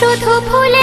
শুধু ফুলে